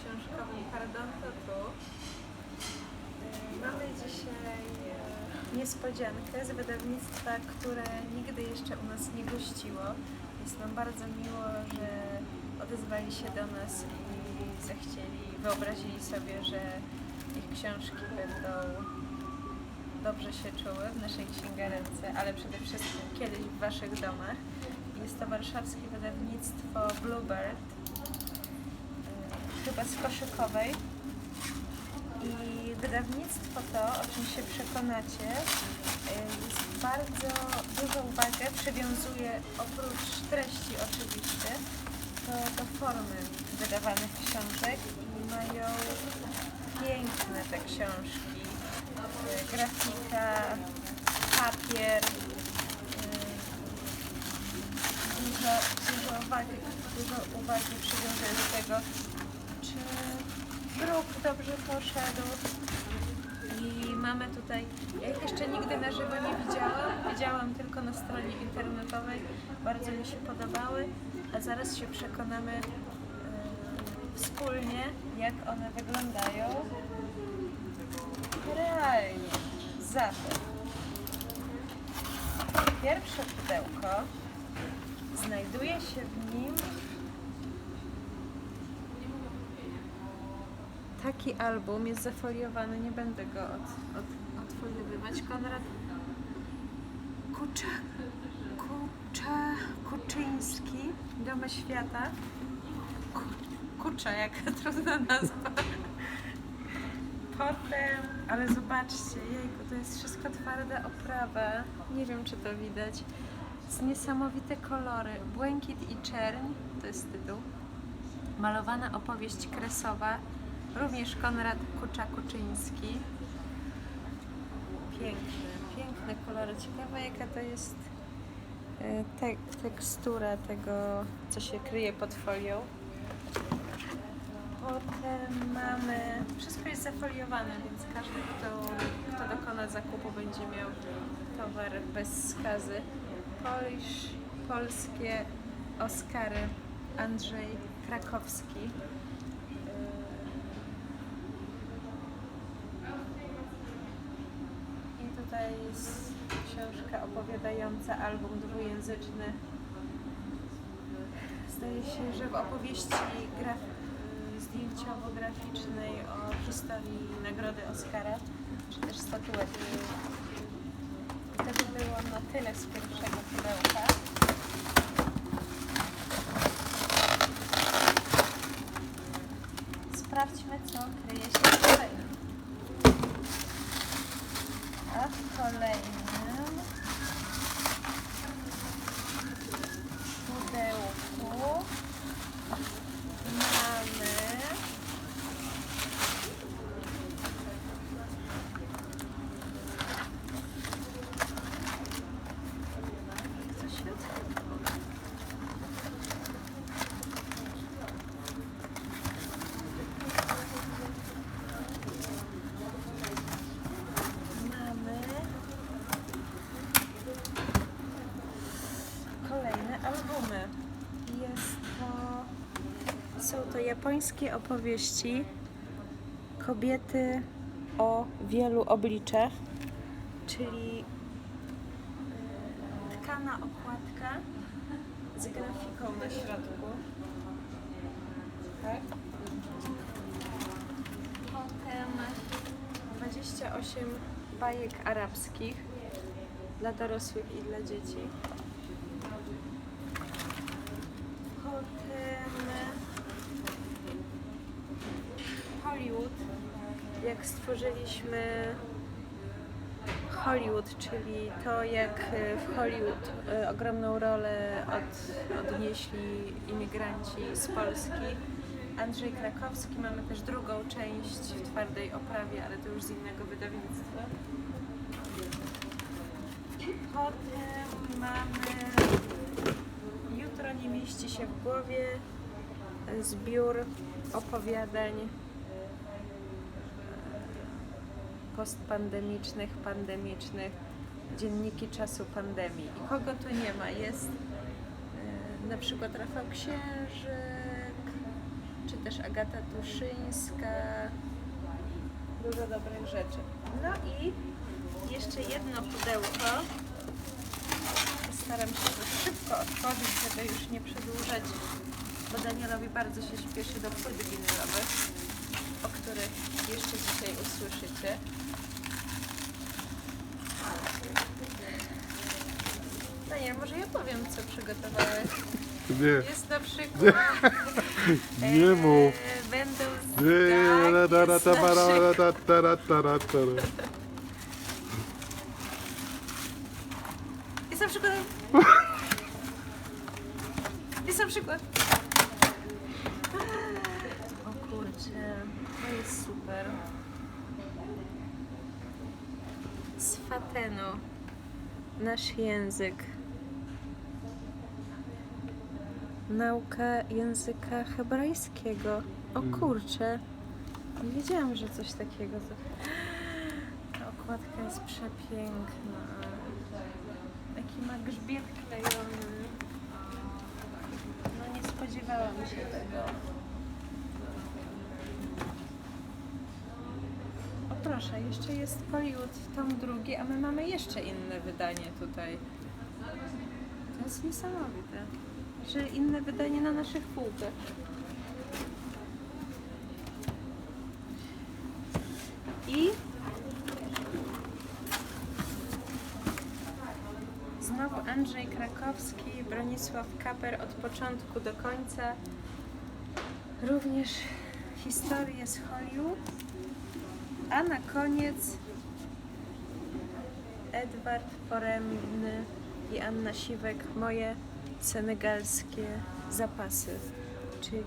książkową Pardon to tu. E, Mamy dzisiaj e, niespodziankę z wydawnictwa, które nigdy jeszcze u nas nie gościło. Jest nam bardzo miło, że odezwali się do nas i zechcieli, wyobrazili sobie, że ich książki będą dobrze się czuły w naszej księgarence, ale przede wszystkim kiedyś w Waszych domach. Jest to warszawskie wydawnictwo Bluebird, chyba z Koszykowej. I wydawnictwo to, o czym się przekonacie, e, jest bardzo dużą uwagę przywiązuje oprócz treści oczywiście to do formy wydawanych książek i mają piękne te książki. E, Grafika, papier, e, dużo, dużo, uwagi, dużo uwagi przywiązuje do tego, czy druk dobrze poszedł. I mamy tutaj, ja ich jeszcze nigdy na żywo nie widziałam, widziałam tylko na stronie internetowej, bardzo mi się podobały, a zaraz się przekonamy e, wspólnie, jak one wyglądają. Realnie. Zatem pierwsze pudełko znajduje się w nim taki album, jest zafoliowany, nie będę go od, od, odfoliowywać. Konrad Kucza, Kucza, Kuczyński, Domy Świata. Ku, Kucza, jaka trudna nazwa. Potem, ale zobaczcie, jejku, to jest wszystko twarda oprawa. Nie wiem, czy to widać. Niesamowite kolory. Błękit i czerń, to jest tytuł. Malowana opowieść kresowa, również Konrad Kucza-Kuczyński. Piękne, piękne kolory. Ciekawe jaka to jest e, te, tekstura tego, co się kryje pod folią. Potem mamy, wszystko jest zafoliowane, więc każdy, kto, kto dokona zakupu będzie miał towar bez skazy. Polish, polskie Oskary Andrzej Krakowski. I tutaj jest książka opowiadająca album dwujęzyczny. Zdaje się, że w opowieści graf, zdjęciowo-graficznej o historii nagrody Oscara, czy też statuetki. To by było na tyle z pierwszego pudełka. Sprawdźmy, co kryje się w kolejnym. A w kolejnym pudełku mamy Co świecę? Mamy kolejne albumy. Jest to, są to japońskie opowieści kobiety o wielu obliczach, czyli e, tkana okładka z grafiką na środku. Tak? Potem 28 bajek arabskich dla dorosłych i dla dzieci. Potem Hollywood. Jak stworzyliśmy Hollywood, czyli to jak e, w Hollywood e, ogromną rolę od, odnieśli imigranci z Polski. Andrzej Krakowski, mamy też drugą część w twardej oprawie, ale to już z innego wydawnictwa. Potem mamy Jutro nie mieści się w głowie zbiór opowiadań e, postpandemicznych, pandemicznych, dzienniki czasu pandemii. I kogo tu nie ma? Jest e, na przykład Rafał Księżyk, czy też Agata Tuszyńska. Dużo dobrych rzeczy. No i jeszcze jedno pudełko. Staram się to szybko otworzyć, żeby już nie przedłużać, bo Danielowi bardzo się śpieszy do płyt winylowych, o których jeszcze dzisiaj usłyszycie. Daniel, może ja powiem, co przygotowałeś. Nie, Jest na przykład... nie mów. E, Będą Nie, ra, ra, zdaki ra, ta, ra. Jest na przykład... Jest na przykład... O kurczę, to jest super. Z fatenu. Nasz język. Nauka języka hebrajskiego. O Mm. kurczę. Nie wiedziałam, że coś takiego. Ta okładka jest przepiękna. Jaki ma grzbiet klejony. No nie spodziewałam się tego. O proszę, jeszcze jest Hollywood tom drugi, a my mamy jeszcze inne wydanie tutaj. To jest niesamowite. Że inne wydanie na naszych półkach. I Znowu Andrzej Krakowski, Bronisław Kaper od początku do końca. Również historie z Hollywood. A na koniec Edward Poremny i Anna Siwek, moje senegalskie zapasy, czyli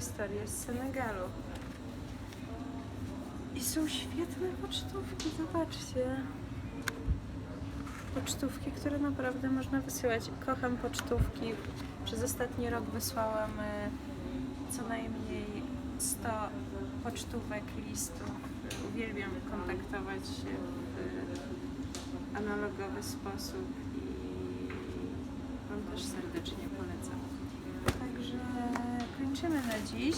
historie z Senegalu. I są świetne pocztówki, zobaczcie. Pocztówki, które naprawdę można wysyłać. Kocham pocztówki. Przez ostatni rok wysłałam e, co najmniej 100 pocztówek, listów. Uwielbiam kontaktować się w analogowy sposób i Wam też serdecznie polecam. Także kończymy na dziś.